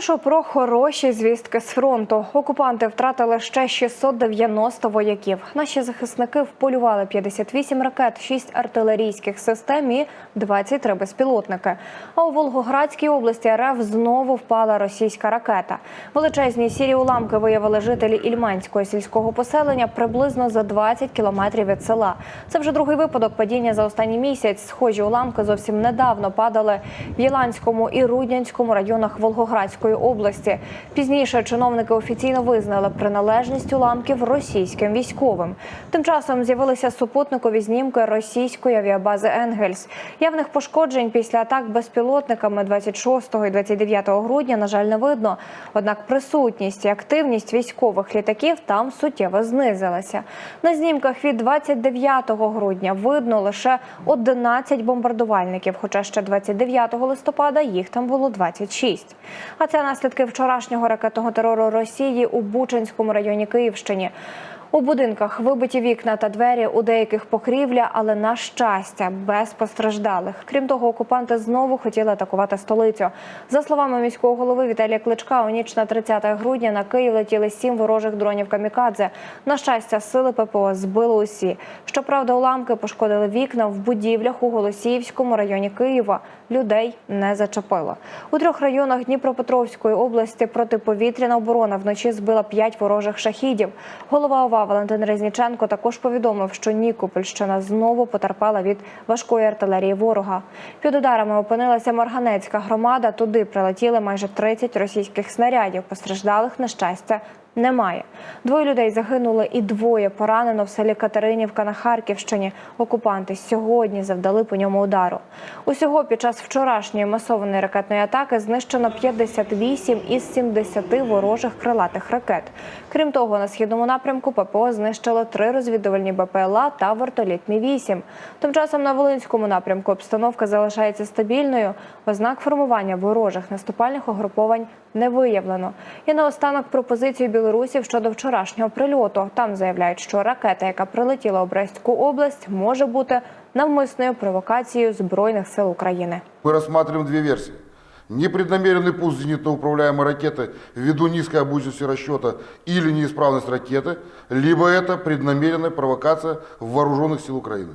Спершу про хороші звістки з фронту. Окупанти втратили ще 690 вояків. Наші захисники вполювали 58 ракет, 6 артилерійських систем і 23 безпілотники. А у Волгоградській області РФ знову впала російська ракета. Величезні сірі уламки виявили жителі Ільманського сільського поселення приблизно за 20 кілометрів від села. Це вже другий випадок падіння за останній місяць. Схожі уламки зовсім недавно падали в Єланському і Руднянському районах Волгоградської області. Пізніше чиновники офіційно визнали приналежність уламків російським військовим. Тим часом з'явилися супутникові знімки російської авіабази Енгельс. Явних пошкоджень після атак безпілотниками 26 і 29 грудня, на жаль, не видно. Однак присутність і активність військових літаків там суттєво знизилася. На знімках від 29 грудня видно лише 11 бомбардувальників, хоча ще 29 листопада їх там було 26. А це наслідки вчорашнього ракетного терору Росії у Бучанському районі Київщині. У будинках вибиті вікна та двері у деяких покрівля, але на щастя, без постраждалих. Крім того, окупанти знову хотіли атакувати столицю. За словами міського голови Віталія Кличка, у ніч на 30 грудня на Київ летіли сім ворожих дронів камікадзе. На щастя, сили ППО збили усі. Щоправда, уламки пошкодили вікна в будівлях у Голосіївському районі Києва. Людей не зачепило. У трьох районах Дніпропетровської області протиповітряна оборона вночі збила п'ять ворожих шахідів. Голова ОВА Валентин Резніченко також повідомив, що Нікопольщина знову потерпала від важкої артилерії ворога. Під ударами опинилася Марганецька громада. Туди прилетіли майже 30 російських снарядів. Постраждалих на щастя немає. Двоє людей загинули і двоє поранено в селі Катеринівка на Харківщині. Окупанти сьогодні завдали по ньому удару. Усього під час вчорашньої масованої ракетної атаки знищено 58 із 70 ворожих крилатих ракет. Крім того, на східному напрямку ППО знищило три розвідувальні БПЛА та вертоліт Мі-8. Тим часом на Волинському напрямку обстановка залишається стабільною. Ознак формування ворожих наступальних угруповань не виявлено. І наостанок пропозицію білорусів щодо вчорашнього прильоту. Там заявляють, що ракета, яка прилетіла у Брестську область, може бути навмисною провокацією збройних сил України. Мы рассматриваем две версии. Непреднамеренный пуск зенитно-управляемой ракеты ввиду низкой обученности расчета или неисправность ракеты, либо это преднамеренная провокация вооруженных сил Украины.